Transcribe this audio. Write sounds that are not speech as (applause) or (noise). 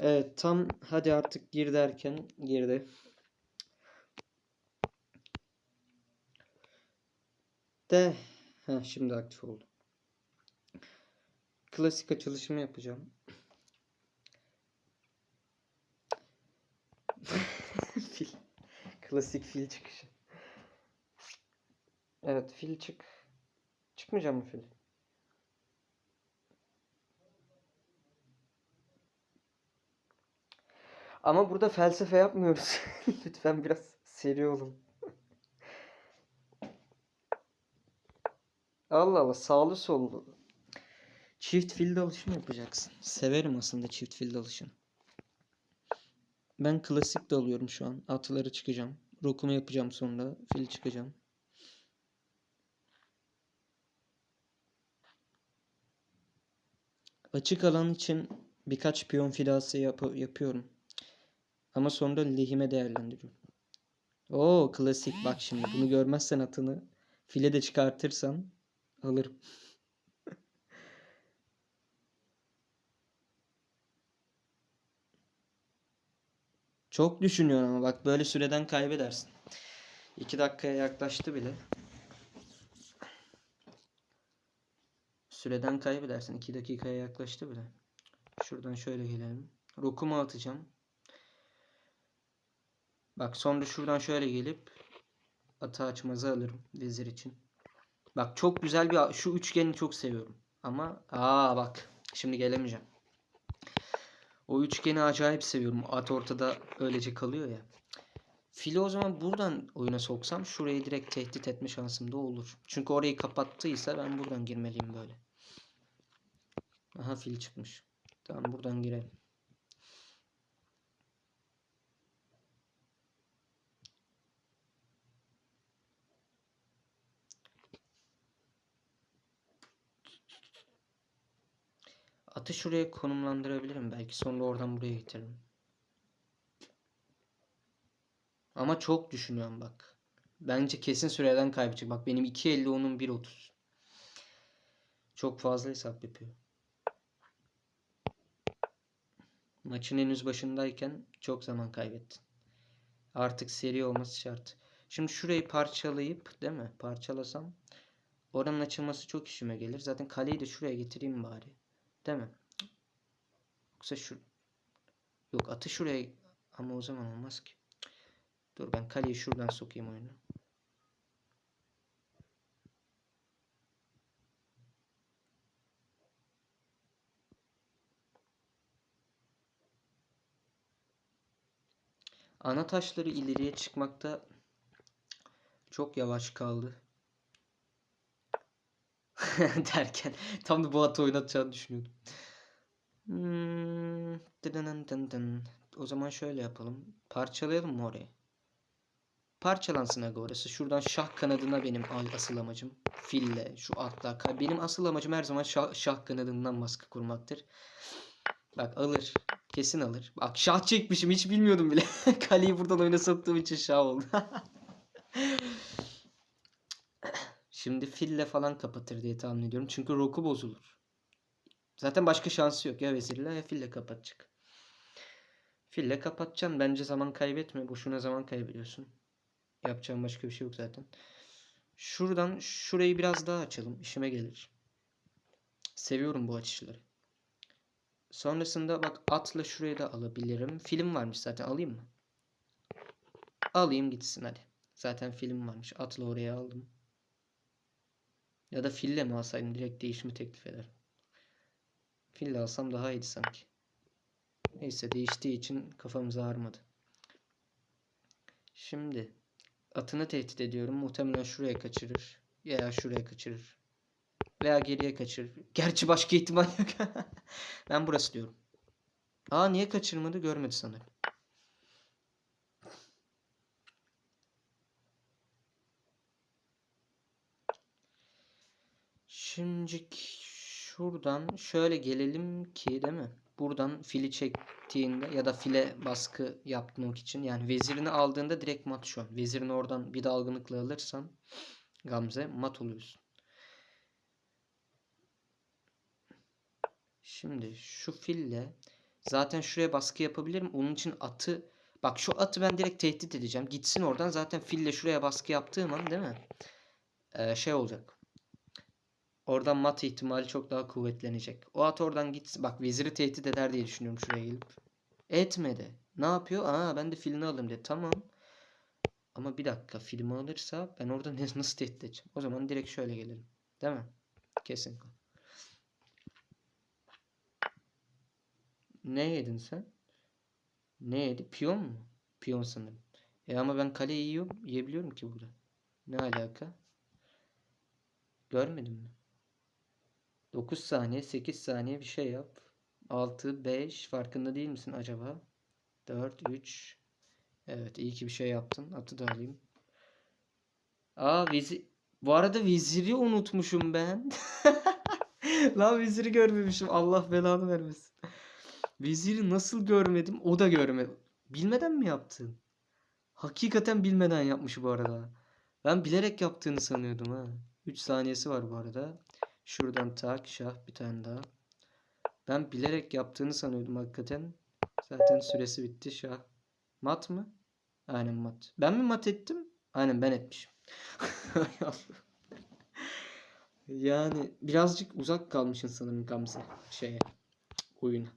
Evet tam hadi artık gir derken girdi. De ha şimdi aktif oldu. Klasik açılışımı yapacağım. (laughs) fil. Klasik fil çıkışı. Evet fil çık. Çıkmayacak mı fil? Ama burada felsefe yapmıyoruz. (laughs) Lütfen biraz seri olun. Allah Allah sağlı sollu. Çift fil dalışını yapacaksın. Severim aslında çift fil dalışını. Ben klasik dalıyorum şu an. Atları çıkacağım. Rokumu yapacağım sonra. Fil çıkacağım. Açık alan için birkaç piyon filası yap- yapıyorum. Ama sonra lehime değerlendiriyorum. Oo klasik bak şimdi bunu görmezsen atını file de çıkartırsan alırım. (laughs) Çok düşünüyorsun ama bak böyle süreden kaybedersin. 2 dakikaya yaklaştı bile. Süreden kaybedersin. 2 dakikaya yaklaştı bile. Şuradan şöyle gelelim. Rokumu atacağım. Bak sonra şuradan şöyle gelip atı açmazı alırım vezir için. Bak çok güzel bir şu üçgeni çok seviyorum. Ama aa bak şimdi gelemeyeceğim. O üçgeni acayip seviyorum. At ortada öylece kalıyor ya. Fili o zaman buradan oyuna soksam şurayı direkt tehdit etme şansım da olur. Çünkü orayı kapattıysa ben buradan girmeliyim böyle. Aha fil çıkmış. Tamam buradan girelim. Atı şuraya konumlandırabilirim. Belki sonra oradan buraya getiririm. Ama çok düşünüyorum bak. Bence kesin süreden kaybedecek. Bak benim 2.50 onun 1.30. Çok fazla hesap yapıyor. Maçın henüz başındayken çok zaman kaybettin. Artık seri olması şart. Şimdi şurayı parçalayıp değil mi? Parçalasam oranın açılması çok işime gelir. Zaten kaleyi de şuraya getireyim bari. Değil mi? Yoksa şu Yok atı şuraya ama o zaman olmaz ki. Dur ben kaleyi şuradan sokayım oyuna. Ana taşları ileriye çıkmakta çok yavaş kaldı. (laughs) Derken tam da bu atı oynatacağını düşünüyordum. Hmm, dın dın dın. O zaman şöyle yapalım. Parçalayalım mı orayı? Parçalansın aga orası. Şuradan şah kanadına benim asıl amacım. Fille şu atla. Benim asıl amacım her zaman şah, şah kanadından baskı kurmaktır. Bak alır. Kesin alır. Bak şah çekmişim. Hiç bilmiyordum bile. (laughs) Kaleyi buradan oyuna soktuğum için şah oldu. (laughs) Şimdi fille falan kapatır diye tahmin ediyorum. Çünkü roku bozulur. Zaten başka şansı yok. Ya vezirle ya fille kapatacak. Fille kapatacaksın. Bence zaman kaybetme. Boşuna zaman kaybediyorsun. Yapacağım başka bir şey yok zaten. Şuradan şurayı biraz daha açalım. İşime gelir. Seviyorum bu açışları. Sonrasında bak atla şurayı da alabilirim. Film varmış zaten. Alayım mı? Alayım gitsin hadi. Zaten film varmış. Atla oraya aldım. Ya da fille mi alsaydım direkt değişimi teklif ederim. Fille alsam daha iyiydi sanki. Neyse değiştiği için kafamız ağrımadı. Şimdi atını tehdit ediyorum. Muhtemelen şuraya kaçırır. Veya şuraya kaçırır. Veya geriye kaçırır. Gerçi başka ihtimal yok. (laughs) ben burası diyorum. Aa niye kaçırmadı görmedi sanırım. Şimdi şuradan şöyle gelelim ki değil mi? Buradan fili çektiğinde ya da file baskı yapmak için yani vezirini aldığında direkt mat şu an. Vezirini oradan bir dalgınlıkla alırsan Gamze mat oluyorsun. Şimdi şu fille Zaten şuraya baskı yapabilirim. Onun için atı bak şu atı ben direkt tehdit edeceğim. Gitsin oradan. Zaten fille şuraya baskı yaptığım an değil mi? Ee, şey olacak. Oradan mat ihtimali çok daha kuvvetlenecek. O at oradan gitsin. Bak veziri tehdit eder diye düşünüyorum şuraya gelip. Etmedi. Ne yapıyor? Aa ben de filini alayım dedi. Tamam. Ama bir dakika filmi alırsa ben orada nasıl tehdit edeceğim? O zaman direkt şöyle gelirim. Değil mi? Kesinlikle. Ne yedin sen? Ne yedi? Piyon mu? Piyon sanırım. E ama ben kaleyi yiyorum, yiyebiliyorum ki burada. Ne alaka? Görmedin mi? 9 saniye, 8 saniye bir şey yap. 6, 5 farkında değil misin acaba? 4, 3. Evet iyi ki bir şey yaptın. Atı da alayım. Aa vizi... Bu arada viziri unutmuşum ben. (laughs) Lan viziri görmemişim. Allah belanı vermesin. Viziri nasıl görmedim? O da görmedi. Bilmeden mi yaptın? Hakikaten bilmeden yapmış bu arada. Ben bilerek yaptığını sanıyordum ha. 3 saniyesi var bu arada. Şuradan tak şah bir tane daha. Ben bilerek yaptığını sanıyordum hakikaten. Zaten süresi bitti şah. Mat mı? Aynen mat. Ben mi mat ettim? Aynen ben etmişim. (laughs) yani birazcık uzak kalmışsın sanırım Gamze şeye oyuna.